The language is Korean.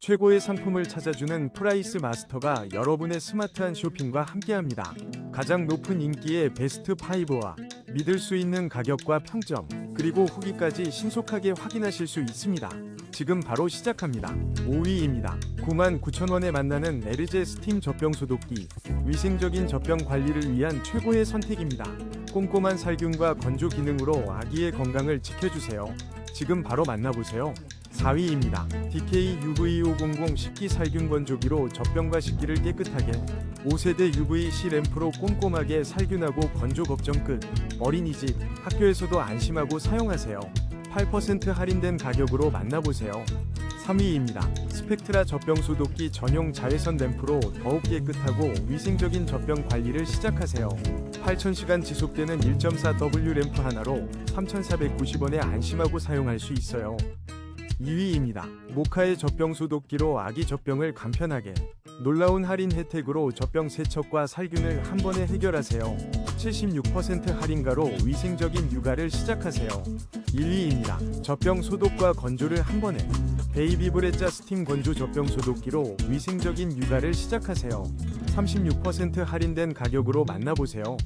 최고의 상품을 찾아주는 프라이스 마스터가 여러분의 스마트한 쇼핑과 함께합니다. 가장 높은 인기의 베스트 5와 믿을 수 있는 가격과 평점, 그리고 후기까지 신속하게 확인하실 수 있습니다. 지금 바로 시작합니다. 5위입니다. 99,000원에 만나는 에르제 스팀 젖병 소독기. 위생적인 젖병 관리를 위한 최고의 선택입니다. 꼼꼼한 살균과 건조 기능으로 아기의 건강을 지켜주세요. 지금 바로 만나보세요. 4위입니다. DK UV500 식기 살균 건조기로 젖병과 식기를 깨끗하게 5세대 UVC 램프로 꼼꼼하게 살균하고 건조 걱정 끝. 어린이집, 학교에서도 안심하고 사용하세요. 8% 할인된 가격으로 만나보세요. 3위입니다. 스펙트라 젖병 소독기 전용 자외선 램프로 더욱 깨끗하고 위생적인 젖병 관리를 시작하세요. 8000시간 지속되는 1.4W 램프 하나로 3490원에 안심하고 사용할 수 있어요. 2위입니다. 모카의 젖병 소독기로 아기 젖병을 간편하게 놀라운 할인 혜택으로 젖병 세척과 살균을 한 번에 해결하세요. 76% 할인가로 위생적인 육아를 시작하세요. 1위입니다. 젖병 소독과 건조를 한 번에 베이비 브레자 스팀 건조 젖병 소독기로 위생적인 육아를 시작하세요. 36% 할인된 가격으로 만나보세요.